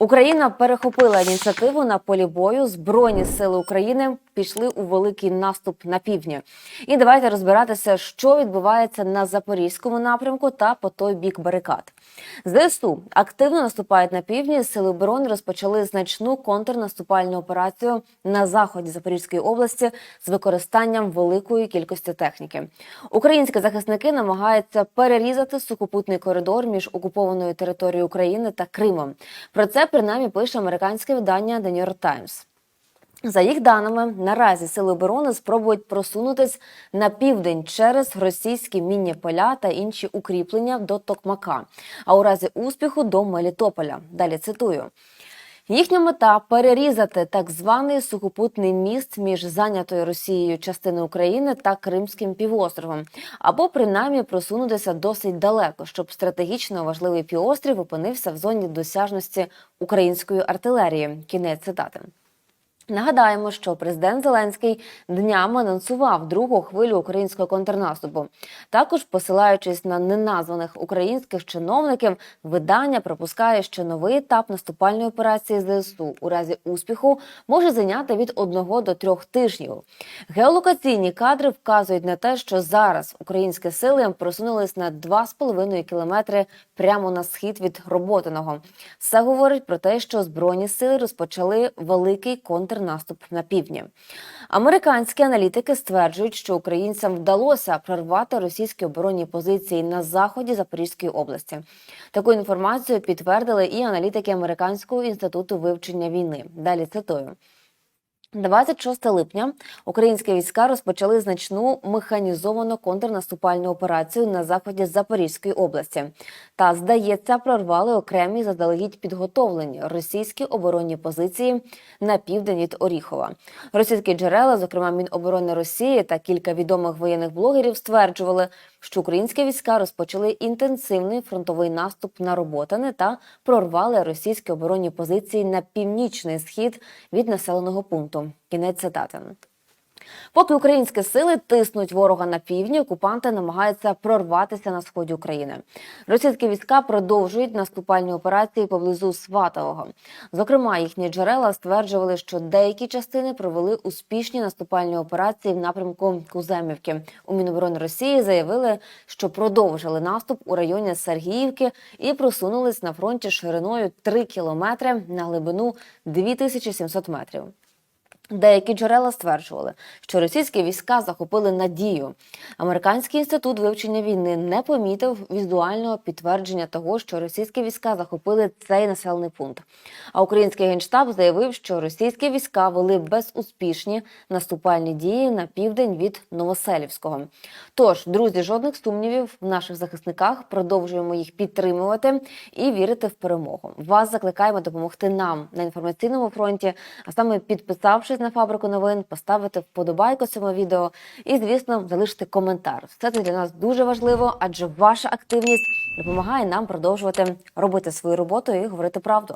Україна перехопила ініціативу на полі бою. Збройні сили України пішли у великий наступ на півдні. І давайте розбиратися, що відбувається на запорізькому напрямку та по той бік барикад. ЗСУ активно наступають на півдні. Сили оборони розпочали значну контрнаступальну операцію на заході Запорізької області з використанням великої кількості техніки. Українські захисники намагаються перерізати сухопутний коридор між окупованою територією України та Кримом. Про це принаймні пише американське видання The New York Times. За їх даними, наразі сили оборони спробують просунутись на південь через російські мінні поля та інші укріплення до Токмака, а у разі успіху до Мелітополя. Далі цитую. Їхня мета перерізати так званий сухопутний міст між зайнятою Росією частиною України та Кримським півостровом, або принаймні просунутися досить далеко, щоб стратегічно важливий півострів опинився в зоні досяжності української артилерії. Кінець цитати. Нагадаємо, що президент Зеленський днями анонсував другу хвилю українського контрнаступу. Також, посилаючись на неназваних українських чиновників, видання припускає, що новий етап наступальної операції ЗСУ у разі успіху може зайняти від одного до трьох тижнів. Геолокаційні кадри вказують на те, що зараз українські сили просунулись на 2,5 кілометри прямо на схід від Роботиного. Це говорить про те, що збройні сили розпочали великий контрнаступ на півдні. Американські аналітики стверджують, що українцям вдалося прорвати російські оборонні позиції на заході Запорізької області. Таку інформацію підтвердили і аналітики Американського інституту вивчення війни. Далі цитую. 26 липня українські війська розпочали значну механізовану контрнаступальну операцію на заході Запорізької області та, здається, прорвали окремі заздалегідь підготовлені російські оборонні позиції на південь від Оріхова. Російські джерела, зокрема Міноборони Росії та кілька відомих воєнних блогерів, стверджували, що українські війська розпочали інтенсивний фронтовий наступ на Роботане та прорвали російські оборонні позиції на північний схід від населеного пункту. Кінець цитати. Поки українські сили тиснуть ворога на півдні, окупанти намагаються прорватися на сході України. Російські війська продовжують наступальні операції поблизу Сватового. Зокрема, їхні джерела стверджували, що деякі частини провели успішні наступальні операції в напрямку Куземівки. У Міноборони Росії заявили, що продовжили наступ у районі Сергіївки і просунулись на фронті шириною 3 кілометри на глибину 2700 метрів. Деякі джерела стверджували, що російські війська захопили надію. Американський інститут вивчення війни не помітив візуального підтвердження того, що російські війська захопили цей населений пункт. А український генштаб заявив, що російські війська вели безуспішні наступальні дії на південь від Новоселівського. Тож, друзі, жодних сумнівів в наших захисниках продовжуємо їх підтримувати і вірити в перемогу. Вас закликаємо допомогти нам на інформаційному фронті, а саме підписавшись на фабрику новин, поставити вподобайку цьому відео і, звісно, залишити коментар. Все це для нас дуже важливо, адже ваша активність допомагає нам продовжувати робити свою роботу і говорити правду.